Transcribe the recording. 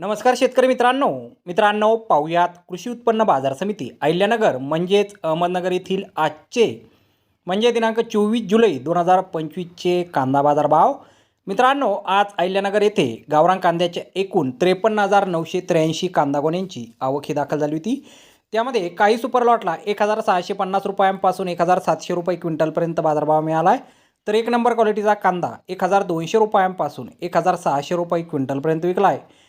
नमस्कार शेतकरी मित्रांनो. मित्रांनो पाहुयात कृषी उत्पन्न बाजार समिती अहिल्यानगर म्हणजेच अहमदनगर येथील आजचे म्हणजे दिनांक चोवीस जुलै दोन हजार पंचवीसचे कांदा बाजार भाव मित्रांनो आज अहिल्यानगर येथे गावरान कांद्याच्या एकूण त्रेपन्न हजार नऊशे त्र्याऐंशी कांदा गोण्यांची आवक ही दाखल झाली होती. त्यामध्ये काही सुपर लॉटला एक हजार सहाशे पन्नास रुपयांपासून एक हजार सातशे रुपये क्विंटलपर्यंत बाजारभाव मिळाला आहे तर एक नंबर क्वालिटीचा कांदा एक हजार दोनशे रुपयांपासून एक हजार सहाशे रुपये क्विंटलपर्यंत विकला आहे